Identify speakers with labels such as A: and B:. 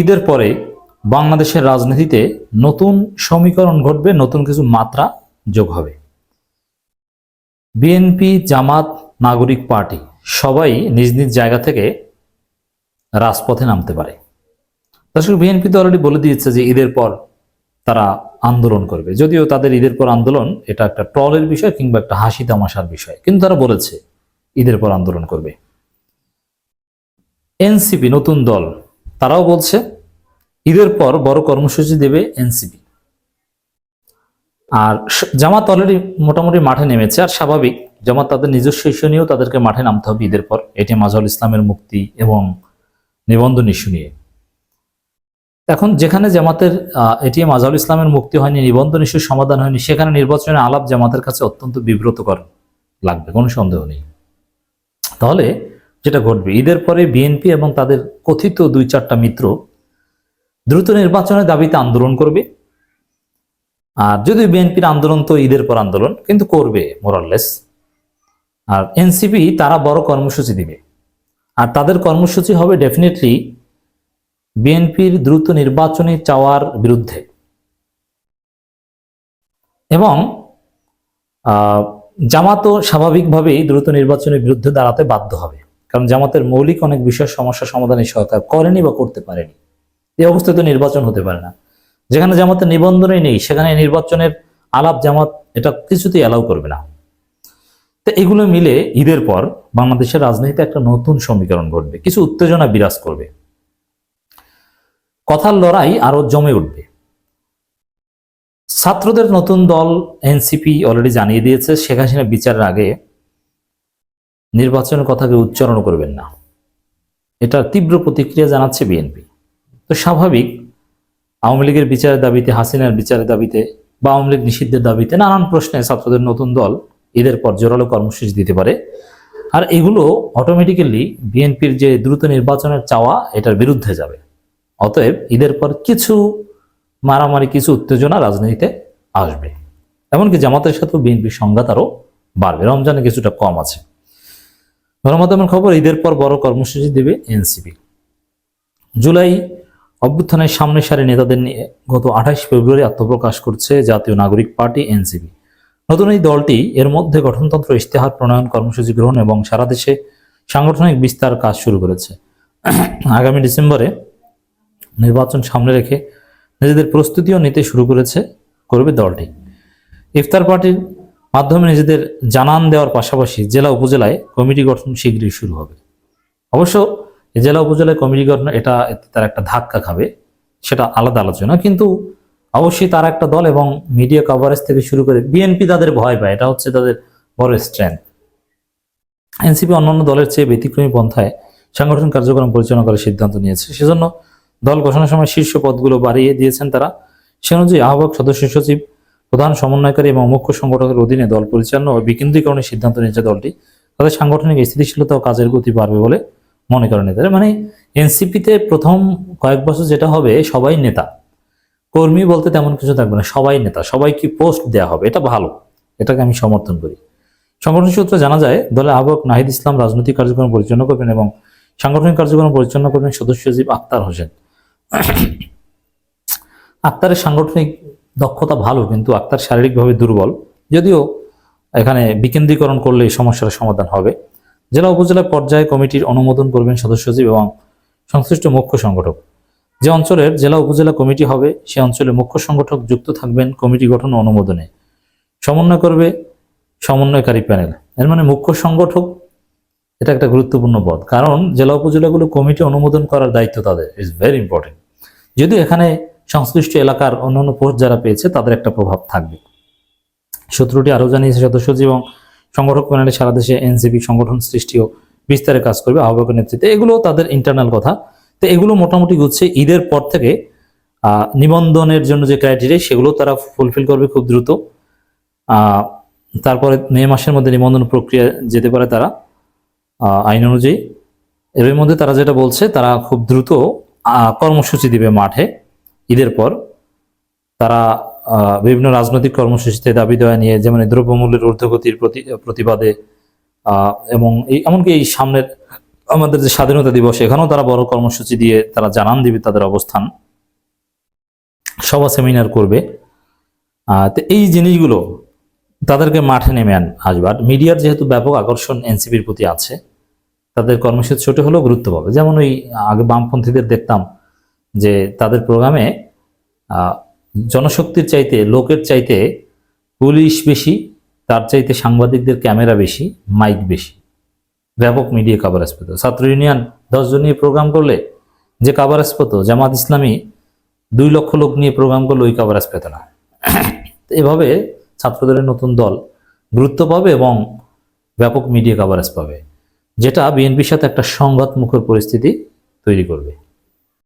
A: ঈদের পরে বাংলাদেশের রাজনীতিতে নতুন সমীকরণ ঘটবে, নতুন কিছু মাত্রা যোগ হবে। বিএনপি, জামাত, নাগরিক পার্টি সবাই নিজ নিজ জায়গা থেকে রাজপথে নামতে পারে। দর্শক, বিএনপি তো অলরেডি বলে দিয়েছে যে ঈদের পর তারা আন্দোলন করবে। যদিও তাদের ঈদের পর আন্দোলন এটা একটা ট্রলের বিষয় কিংবা একটা হাসি তামাশার বিষয়, কিন্তু তারা বলেছে ঈদের পর আন্দোলন করবে। এনসিপি, নতুন দল তারাও বলছে, ঈদের পর বড় কর্মসূচি দেবে এনসিপি। আর জামাত অলরেডি মোটামুটি মাঠে নেমেছে, আর স্বাভাবিক, জামাত তাদের নিজস্ব ইস্যু নিয়েও তাদেরকে মাঠে নামতে হবে ঈদের পর। এটি মাজহারুল ইসলামের মুক্তি এবং নিবন্ধন ইস্যু নিয়ে। এখন যেখানে জামাতের এটি আজহারুল ইসলামের মুক্তি হয়নি, নিবন্ধন ইস্যুর সমাধান হয়নি, সেখানে নির্বাচনের আলাপ জামাতের কাছে অত্যন্ত বিব্রতকর লাগবে, কোনো সন্দেহ নেই। তাহলে যেটা ঘটবে। ঈদের পরে বিএনপি এবং তাদের কথিত দুই চারটা মিত্র দ্রুত নির্বাচনের দাবিতে আন্দোলন করবে। আর যদি বিএনপির আন্দোলন তো ঈদের পর আন্দোলন, কিন্তু করবে মোরাললেস আর এনসিপি তারা বড় কর্মসূচি দিবে। আর তাদের কর্মসূচি হবে ডেফিনেটলি বিএনপির দ্রুত নির্বাচনী চাওয়ার বিরুদ্ধে। এবং জামাতও স্বাভাবিকভাবেই দ্রুত নির্বাচনের বিরুদ্ধে দাঁড়াতে বাধ্য হবে। কারণ জামাতের মৌলিক অনেক বিষয় সমস্যা সমাধানে সরকার করেনি বা করতে পারেনি। এই অবস্থায় তো নির্বাচন হতে পারে না। যেখানে জামাতের নিবন্ধনই নেই, সেখানে নির্বাচনের আলাপ জামাত এটা কিছুতেই অ্যালাউ করবে না। তো এগুলো মিলে ঈদের পর বাংলাদেশের রাজনীতিতে একটা নতুন সমীকরণ ঘটবে। কিছু উত্তেজনা বিরাজ করবে। কথার লড়াই আরও জমে উঠবে। ছাত্রদের নতুন দল এনসিপি অলরেডি জানিয়ে দিয়েছে, শেখ হাসিনা বিচারের আগে নির্বাচনের কথাকে উচ্চারণ করবেন না। এটার তীব্র প্রতিক্রিয়া জানাচ্ছে বিএনপি। তো স্বাভাবিক, আওয়ামী লীগের বিচারের দাবিতে, হাসিনার বিচারের দাবিতে বা আওয়ামী লীগ নিষিদ্ধের দাবিতে নানান প্রশ্নে ছাত্রদের নতুন দল ঈদের পর জোরালো কর্মসূচি দিতে পারে। আর এগুলো অটোমেটিক্যালি বিএনপির যে দ্রুত নির্বাচনের চাওয়া, এটার বিরুদ্ধে যাবে। অতএব ঈদের পর কিছু মারামারি, কিছু উত্তেজনা রাজনীতিতে আসবে। এমনকি জামাতের সাথেও বিএনপির সংঘাত আরও বাড়বে। রমজানে কিছুটা কম আছে। গণমাধ্যমের খবর, ঈদের পর বড় কর্মসূচি দেবে এনসিপি। জুলাই অভ্যুত্থানের সামনে সারি নেতাদের নিয়ে গত আঠাশ ফেব্রুয়ারি আত্মপ্রকাশ করছে জাতীয় নাগরিক পার্টি এনসিপি। নতুন এই দলটি এর মধ্যে গঠনতন্ত্র, ইশতেহার, প্রণয়ন, কর্মসূচি গ্রহণ এবং সারা দেশে সাংগঠনিক বিস্তার কাজ শুরু করেছে। আগামী ডিসেম্বরে নির্বাচন সামনে রেখে নিজেদের প্রস্তুতিও নিতে শুরু করেছে, করবে দলটি। ইফতার পার্টির মাধ্যমে নিজেদের জানান দেওয়ার পাশাপাশি জেলা উপজেলায় কমিটি গঠন শীঘ্রই শুরু হবে। অবশ্য জেলা উপজেলায় কমিটি গঠন, এটা তার একটা ধাক্কা খাবে, সেটা আলাদা আলোচনা, কিন্তু অবশ্যই তার একটা দল এবং মিডিয়া কভারেজ থেকে শুরু করে বিএনপি তাদের ভয় পায়, এটা হচ্ছে তাদের বড় স্ট্রেংথ এনসিপি অন্যান্য দলের চেয়ে ব্যতিক্রমী পন্থায় সাংগঠনিক কার্যক্রম পরিচালনা করার সিদ্ধান্ত নিয়েছে। সেজন্য দল ঘোষণার সময় শীর্ষ পদগুলো বাড়িয়ে দিয়েছেন তারা। সে অনুযায়ী আহ্বায়ক সদস্য সচিব প্রধান সমন্বয়কারী এবং মুখ্য সংগঠকের অধীনে দল পরিচালনা ও বিকেন্দ্রীকরণের সিদ্ধান্ত নিয়েছে দলটি। তাদের সাংগঠনিক স্থিতিশীলতা ও কাজের গতি বাড়বে বলে মনে করেন নেতারা। মানে এনসিপিতে প্রথম কয়েক বছর যেটা হবে, সবাই নেতা। কর্মী বলতে তেমন কিছু থাকবে না, সবাই নেতা। সবাইকে পোস্ট দেয়া হবে, এটা ভালো। এটাকে আমি সমর্থন করি। সংগঠন সূত্রে জানা যায়, দলে আহ্বায়ক নাহিদ ইসলাম রাজনৈতিক কার্যক্রম পরিচালনা করবেন এবং সাংগঠনিক কার্যক্রম পরিচালনা করবেন সদস্য আক্তার হোসেন। আক্তারের সাংগঠনিক দক্ষতা ভালো, কিন্তু আক্তার শারীরিকভাবে দুর্বল। যদিও এখানে বিকেন্দ্রীকরণ করলে এই সমস্যার সমাধান হবে। জেলা উপজেলা পর্যায়ে কমিটির অনুমোদন করবেন সদস্য সচিব এবং সংশ্লিষ্ট মুখ্য সংগঠক। যে অঞ্চলের জেলা উপজেলা কমিটি হবে, সে অঞ্চলে মুখ্য সংগঠক যুক্ত থাকবেন কমিটি গঠন অনুমোদনে। সমন্বয় করবে সমন্বয়কারী প্যানেল। এর মানে মুখ্য সংগঠক, এটা একটা গুরুত্বপূর্ণ পদ। কারণ জেলা উপজেলাগুলো কমিটি অনুমোদন করার দায়িত্ব তাদের। ইজ ভেরি ইম্পর্টেন্ট যদিও এখানে সংশ্লিষ্ট এলাকার অন্যান্য পোস্ট যারা পেয়েছে, তাদের একটা প্রভাব থাকবে। সূত্রটি আরও জানিয়েছে সদস্য এবং সংগঠক প্যানেলে সারা দেশে এনসিপি সংগঠন সৃষ্টি ও বিস্তারে কাজ করবে আহ্বায়কের নেতৃত্বে। এগুলো তাদের ইন্টারনাল কথা। তো এগুলো মোটামুটি হচ্ছে ঈদের পর থেকে নিবন্ধনের জন্য যে ক্রাইটেরিয়া সেগুলো তারা ফুলফিল করবে খুব দ্রুত। তারপরে মে মাসের মধ্যে নিবন্ধন প্রক্রিয়া যেতে পারে তারা আইন অনুযায়ী। এর মধ্যে তারা যেটা বলছে, তারা খুব দ্রুত কর্মসূচি দিবে মাঠে। ঈদের পর তারা বিভিন্ন রাজনৈতিক কর্মসূচিতে দাবি দেওয়া নিয়ে যেমন দ্রব্যমূল্যের ঊর্ধ্বগতির প্রতি, প্রতিবাদে এবং এই, এমনকি এই সামনের, আমাদের যে স্বাধীনতা দিবস, এখানেও তারা বড় কর্মসূচি দিয়ে তারা জানান দিবে তাদের অবস্থান। সভা, সেমিনার করবে। তো এই জিনিসগুলো তাদেরকে মাঠে নেমে আন আসবে আর মিডিয়ার যেহেতু ব্যাপক আকর্ষণ এনসিপির প্রতি আছে, তাদের কর্মসূচি ছোট হলেও গুরুত্ব পাবে। যেমন ওই আগে বামপন্থীদের দেখতাম যে তাদের প্রোগ্রামে জনশক্তির চাইতে, লোকের চাইতে পুলিশ বেশি, তার চাইতে সাংবাদিকদের ক্যামেরা বেশি, মাইক বেশি। ব্যাপক মিডিয়া কাভারেজ পেত। ছাত্র ইউনিয়ন দশজন নিয়ে প্রোগ্রাম করলে যে কাভারেজ পেত, জামাত ইসলামী দুই লক্ষ লোক নিয়ে প্রোগ্রাম করলে ওই কাভারেজ পেত না। এভাবে ছাত্রদের নতুন দল গুরুত্ব পাবে এবং ব্যাপক মিডিয়া কাভারেজ পাবে, যেটা বিএনপির সাথে একটা সংঘাতমুখর পরিস্থিতি তৈরি করবে।